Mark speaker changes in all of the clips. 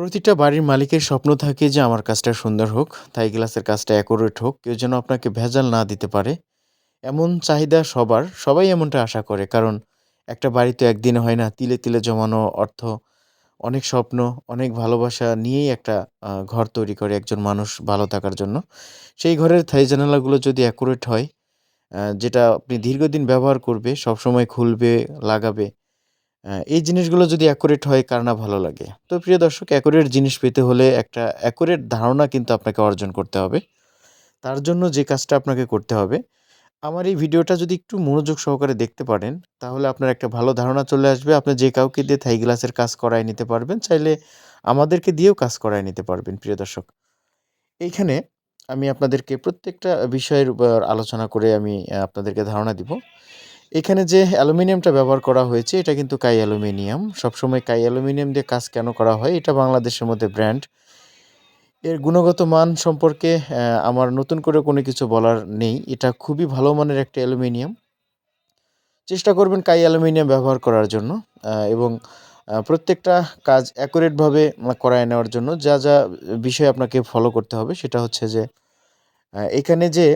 Speaker 1: প্রতিটা বাড়ির মালিকের স্বপ্ন থাকে যে আমার কাজটা সুন্দর হোক, থাই গ্লাসের কাজটা অ্যাকুরেট হোক। কেউ যেন আপনাকে ভেজাল না দিতে পারে। এমন চাহিদা সবার, সবাই এমনটা আশা করে। কারণ একটা বাড়ি তো একদিনে হয় না। তিলে, তিলে জমানো অর্থ, অনেক স্বপ্ন, অনেক ভালোবাসা নিয়েই একটা ঘর তৈরি করে একজন মানুষ ভালো থাকার জন্য। সেই ঘরের থাই জানালাগুলো যদি অ্যাকুরেট হয়, যেটা আপনি দীর্ঘদিন ব্যবহার করবে, সবসময় খুলবে, লাগাবে। এই জিনিসগুলো যদি অ্যাকুরেট হয় কার না ভালো লাগে। তো প্রিয় দর্শক অ্যাকুরেট জিনিস পেতে হলে একটা অ্যাকুরেট ধারণা কিন্তু আপনাকে অর্জন করতে হবে। তার জন্য যে কাজটা আপনাকে করতে হবে, আমার এই ভিডিওটা যদি একটু মনোযোগ সহকারে দেখতে পারেন, তাহলে আপনার একটা ভালো ধারণা চলে আসবে। আপনি যে কাউকে দিয়ে থাই গ্লাসের কাজ করায় নিতে পারবেন। চাইলে আমাদেরকে দিয়েও কাজ করায় নিতে পারবেন প্রিয় দর্শক। এইখানে আমি আপনাদেরকে প্রত্যেকটা বিষয়ের উপর আলোচনা করে আমি আপনাদেরকে ধারণা দিব। এখানে যে অ্যালুমিনিয়ামটা ব্যবহার করা হয়েছে এটা কিন্তু কাই অ্যালুমিনিয়াম। সবসময় কাই অ্যালুমিনিয়াম দিয়ে কাজ কেন করা হয়? এটা বাংলাদেশের মধ্যে ব্র্যান্ড। এর গুণগত মান সম্পর্কে আমার নতুন করে কোনো কিছু বলার নেই। এটা খুবই ভালো মানের একটা অ্যালুমিনিয়াম। চেষ্টা করবেন কাই অ্যালুমিনিয়াম ব্যবহার করার জন্য এবং প্রত্যেকটা কাজ অ্যাকুরেটভাবে করায় নেওয়ার জন্য যা, যা বিষয় আপনাকে ফলো করতে হবে সেটা হচ্ছে যে এখানে যে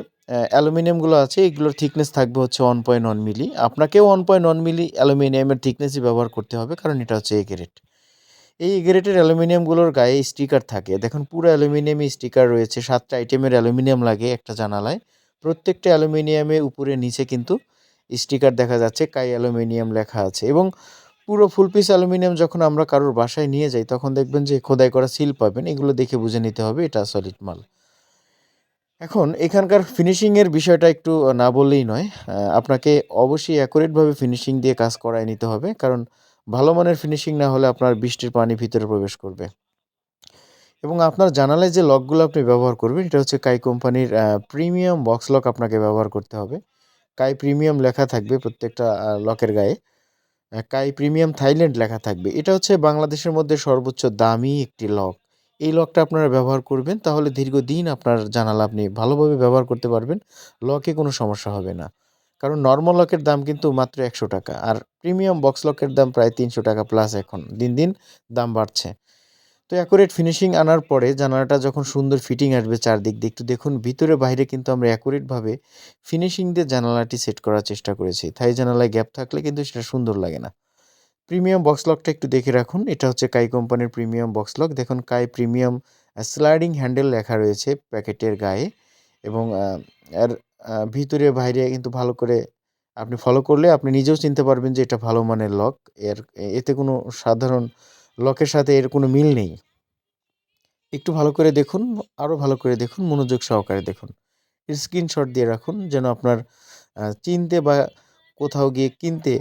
Speaker 1: অ্যালুমিনিয়ামগুলো আছে, এগুলোর থিকনেস থাকবে হচ্ছে 1.1 মিলি। আপনাকেও 1.1 মিলি অ্যালুমিনিয়ামের থিকনেসই ব্যবহার করতে হবে, কারণ এটা হচ্ছে এ গ্রেড। এই এ গ্রেডের অ্যালুমিনিয়ামগুলোর গায়ে স্টিকার থাকে। দেখুন, পুরো অ্যালুমিনিয়ামে স্টিকার রয়েছে। সাতটা আইটেমের অ্যালুমিনিয়াম লাগে একটা জানালায়। প্রত্যেকটা অ্যালুমিনিয়ামে উপরে নিচে কিন্তু স্টিকার দেখা যাচ্ছে, কাই অ্যালুমিনিয়াম লেখা আছে এবং পুরো ফুল পিস অ্যালুমিনিয়াম যখন আমরা কারোর বাসায় নিয়ে যাই, তখন দেখবেন যে খোদাই করা সিল পাবেন। এগুলো দেখে বুঝে নিতে হবে, এটা সলিড মাল। এখন এখানকার ফিনিশিং এর বিষয়টা একটু না বললেই নয়। আপনাকে অবশ্যই অ্যাকুরেট ভাবে ফিনিশিং দিয়ে কাজ করায় নিতে হবে। কারণ ভালো মানের ফিনিশিং না হলে আপনার বৃষ্টির পানি ভিতরে প্রবেশ করবে। এবং আপনার জানালায় যে লকগুলো আপনি ব্যবহার করবেন, এটা হচ্ছে কাই কোম্পানির প্রিমিয়াম বক্স লক আপনাকে ব্যবহার করতে হবে। কাই প্রিমিয়াম লেখা থাকবে প্রত্যেকটা লকের গায়ে। কাই প্রিমিয়াম থাইল্যান্ড লেখা থাকবে। এটা হচ্ছে বাংলাদেশের মধ্যে সর্বোচ্চ দামি একটি লক। এই লকটা আপনারা ব্যবহার করবেন তাহলে দীর্ঘদিন আপনার জানালা আপনি ভালোভাবে ব্যবহার করতে পারবেন। লকে কোনো সমস্যা হবে না। কারণ নর্মাল লকের দাম কিন্তু মাত্র ৳১০০ আর প্রিমিয়াম বক্স লকের দাম প্রায় ৳৩০০ প্লাস এখন। দিন, দিন দাম বাড়ছে। তো অ্যাকুরেট ফিনিশিং আনার পরে জানালাটা যখন সুন্দর ফিটিং আসবে চারদিক দিয়ে একটু দেখুন ভিতরে বাইরে কিন্তু আমরা অ্যাকুরেটভাবে ফিনিশিং দিয়ে জানালাটি সেট করার চেষ্টা করেছি। থাই জানালায় গ্যাপ থাকলে কিন্তু সেটা সুন্দর লাগে না। প্রিমিয়াম বক্স লকটা একটু দেখে রাখুন। এটা হচ্ছে কাই কোম্পানির প্রিমিয়াম বক্স লক। দেখুন কাই প্রিমিয়াম স্লাইডিং হ্যান্ডেল লেখা রয়েছে প্যাকেটের গায়ে এবং এর ভিতরে বাইরে কিন্তু ভালো করে আপনি ফলো করলে আপনি নিজেও চিনতে পারবেন যে এটা ভালো মানের লক। এর এতে কোনো সাধারণ লকের সাথে এর কোনো মিল নেই। একটু ভালো করে দেখুন, আরও ভালো করে দেখুন, মনোযোগ সহকারে দেখুন। স্ক্রিনশট দিয়ে রাখুন যেন আপনার চিনতে বা কোথাও গিয়ে কিনতে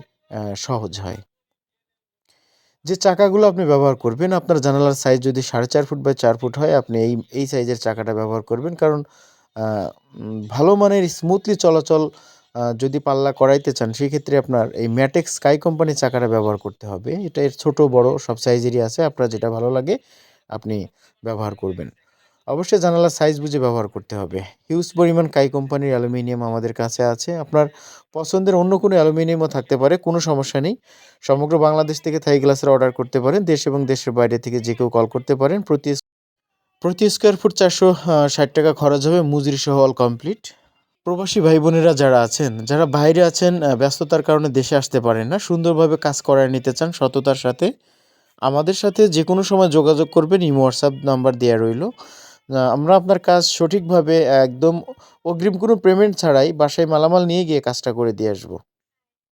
Speaker 1: সহজ হয়। যে চাকাগুলো আপনি ব্যবহার করবেন আপনার জানালার সাইজ যদি ৪.৫ ফুট বা চার ফুট হয় আপনি এই, এই সাইজের চাকাটা ব্যবহার করবেন। কারণ ভালো মানের স্মুথলি চলাচল যদি পাল্লা করাইতে চান সেক্ষেত্রে আপনার এই ম্যাটেক স্কাই কোম্পানির চাকাটা ব্যবহার করতে হবে। এটা এর ছোটো বড় সব সাইজেরই আছে। আপনার যেটা ভালো লাগে আপনি ব্যবহার করবেন। অবশ্যই জানালার সাইজ বুঝে ব্যবহার করতে হবে। হিউজ পরিমাণ কাই কোম্পানির অ্যালুমিনিয়াম আমাদের কাছে আছে। আপনার পছন্দের অন্য কোনো অ্যালুমিনিয়ামও থাকতে পারে, কোনো সমস্যা নেই। সমগ্র বাংলাদেশ থেকে থাই গ্লাসের অর্ডার করতে পারেন। দেশ এবং দেশের বাইরে থেকে যে কেউ কল করতে পারেন। প্রতি প্রতি স্কোয়ার ফুট ৳৪৬০ খরচ হবে মজুরি সহ অল কমপ্লিট। প্রবাসী ভাই-বোনেরা যারা আছেন, যারা বাইরে আছেন ব্যস্ততার কারণে দেশে আসতে পারেন না, সুন্দরভাবে কাজ করায় নিতে চান সততার সাথে, আমাদের সাথে যে কোনো সময় যোগাযোগ করবেন। ইমো, হোয়াটসঅ্যাপ নাম্বার দেওয়া রইল। আমরা আপনার কাজ সঠিকভাবে একদম অগ্রিম কোনো পেমেন্ট ছাড়াই বাসায় মালামাল নিয়ে গিয়ে কাজটা করে দিয়ে আসব।